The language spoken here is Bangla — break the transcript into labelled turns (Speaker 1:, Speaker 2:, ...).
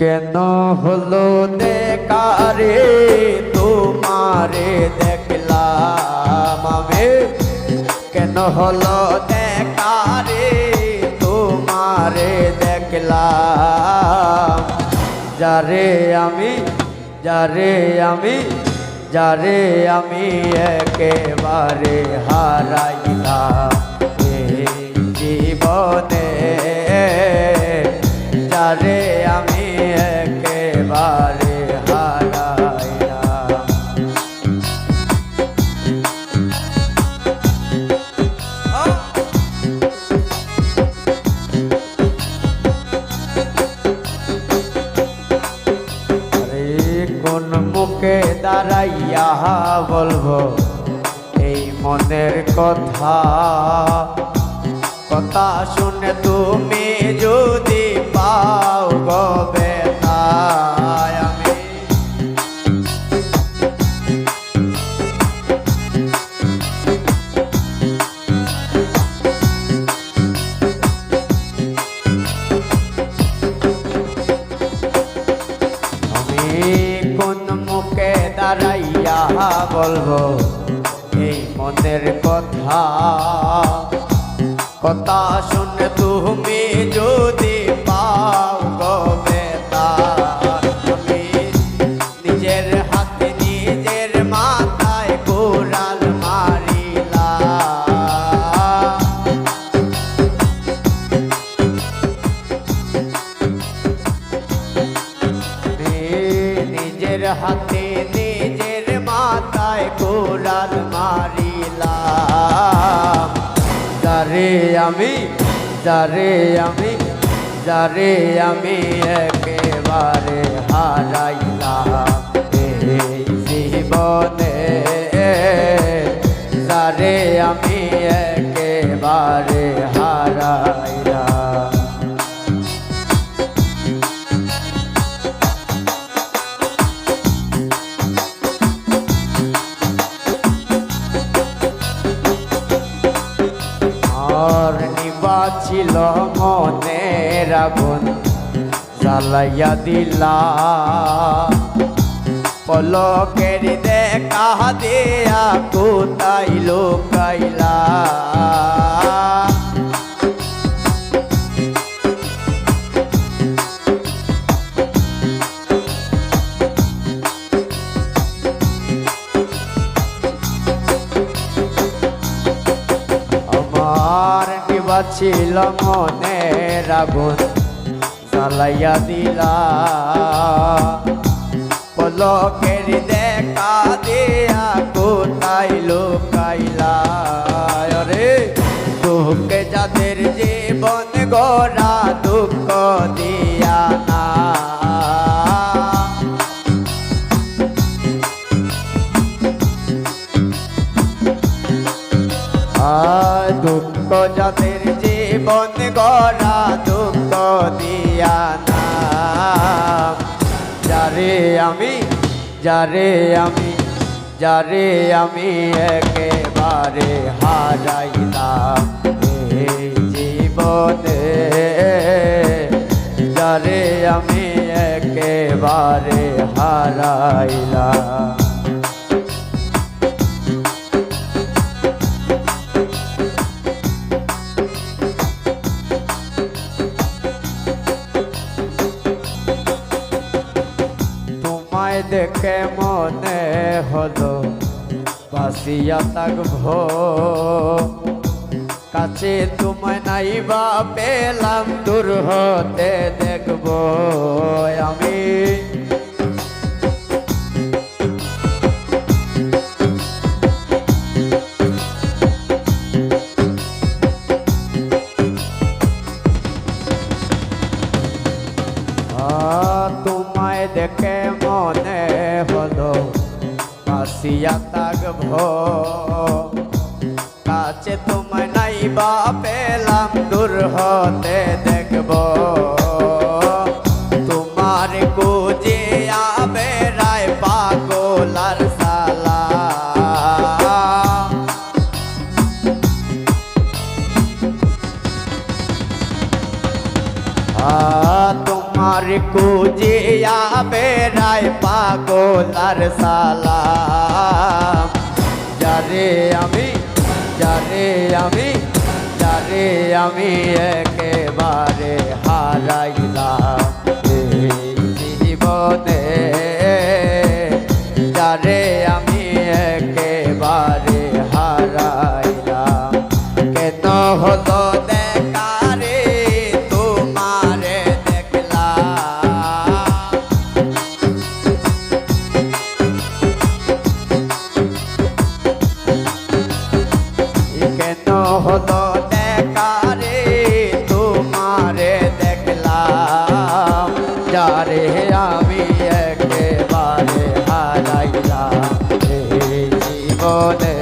Speaker 1: কেন হলো দেখারে তোমারে দেখলাম আমি। কেন হলো দেখারে তোমারে দেখলাম। যারে আমি যারে আমি যারে আমি একেবারে হারাইলাম মুখে দাঁড়াইয়া বলব এই মনের কথা কথা শুনে তুমি বলব, এই মনের কথা। কথা শুনে তুমি যদি পাও গবে আমি নিজের হাতে নিজের মাথায় কোরাল মারিলা। নিজের হাতে যারে আমি যারে আমি যারে আমি একেবারে হারাইলাম। এই জীবনে আগুন জ্বালাইয়া দিলা। পলকের দেখা দিয়া কোথায় লোকাইলা। আমার নিবাছিল মনের আগুন। জ্বালাইয়া দিলা। পলকের দেখা দুঃখ দিয়া না যারে আমি যারে আমি যারে আমি একেবারে হারাইলাম দেখে মনে হলো বাসিয়া থাকব কাছে তোমায় নাই বা পেলাম দূর হতে দেখব। আসিয়া থাকব কাছে তোমায় নাই বা পেলাম দূর হতে দেখব। আ, তোমার কুজিয়া বেড়াই পাগলার সালাম। যারে আমি যারে আমি যারে আমি একেবারে হারাইলাম। জীবনে আমি একেবারে হারাইলাম। জীবনে